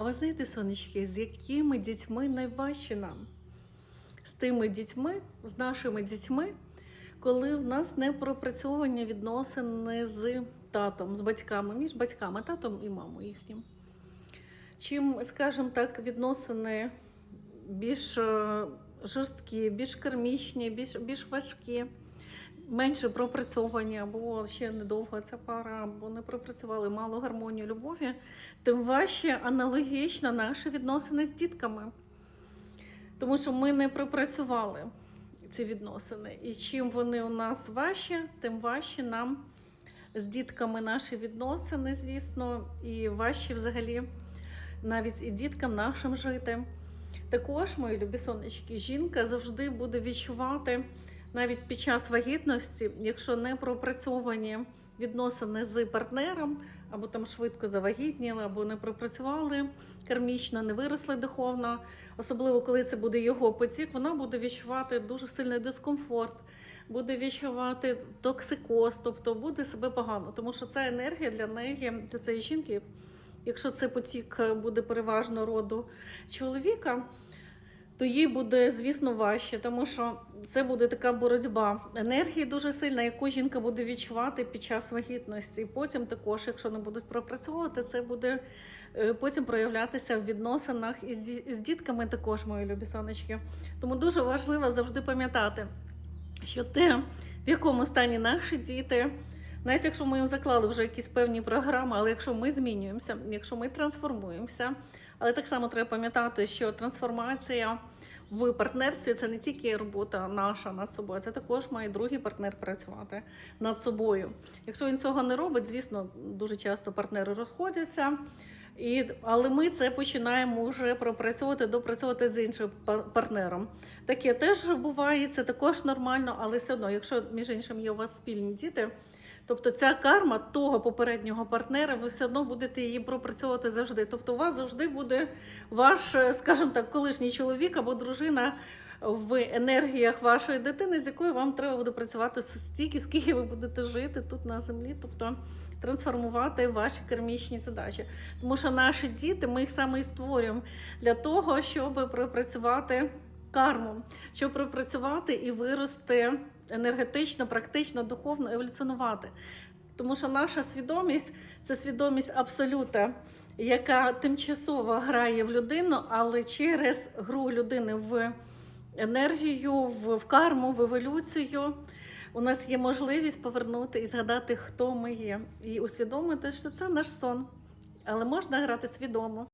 А ви знаєте, сонечки, з якими дітьми найважче нам? З тими дітьми, з нашими дітьми, коли в нас не пропрацьовані відносини з татом, з батьками, між батьками, татом і мамою їхнім. Чим, скажімо так, відносини більш е, жорсткі, більш кармічні, більш, більш важкі, менше пропрацьовані, або ще недовго ця пара, або не пропрацювали мало гармонію любові, тим важче аналогічно наші відносини з дітками. Тому що ми не пропрацювали ці відносини. І чим вони у нас важчі, тим важче нам з дітками наші відносини, звісно, і важче взагалі навіть і діткам нашим жити. Також, мої любі сонечки, жінка завжди буде відчувати навіть під час вагітності, якщо не пропрацьовані відносини з партнером, або там швидко завагітніли, або не пропрацювали кармічно, не виросли духовно, особливо коли це буде його потік, вона буде відчувати дуже сильний дискомфорт, буде відчувати токсикоз, тобто буде себе погано, тому що ця енергія для неї, для цієї жінки, якщо це потік буде переважно роду чоловіка, то їй буде, звісно, важче, тому що це буде така боротьба енергії дуже сильна, яку жінка буде відчувати під час вагітності. І потім також, якщо не будуть пропрацьовувати, це буде е, потім проявлятися в відносинах із, дітками також, мої любі сонечки. Тому дуже важливо завжди пам'ятати, що те, в якому стані наші діти. Навіть якщо ми їм заклали вже якісь певні програми, але якщо ми змінюємося, якщо ми трансформуємося, але так само треба пам'ятати, що трансформація в партнерстві це не тільки робота наша над собою, це також має другий партнер працювати над собою. Якщо він цього не робить, звісно, дуже часто партнери розходяться. І, але ми це починаємо вже пропрацьовувати, допрацьовувати з іншим партнером. Таке теж буває, це також нормально, але все одно, якщо між іншим є у вас спільні діти, тобто ця карма того попереднього партнера, ви все одно будете її пропрацьовувати завжди. Тобто, у вас завжди буде ваш, е, скажімо так, колишній чоловік або дружина в енергіях вашої дитини, з якою вам треба буде працювати стільки, скільки ви будете жити тут на землі, тобто трансформувати ваші кармічні задачі. Тому що наші діти, ми їх саме і створюємо для того, щоб пропрацювати карму, щоб пропрацювати і вирости енергетично, практично, духовно, еволюціонувати. Тому що наша свідомість це свідомість абсолюта, яка тимчасово грає в людину, але через гру людини в енергію, в, в карму, в еволюцію. У нас є можливість повернути і згадати, хто ми є, і усвідомити, що це наш сон. Але можна грати свідомо.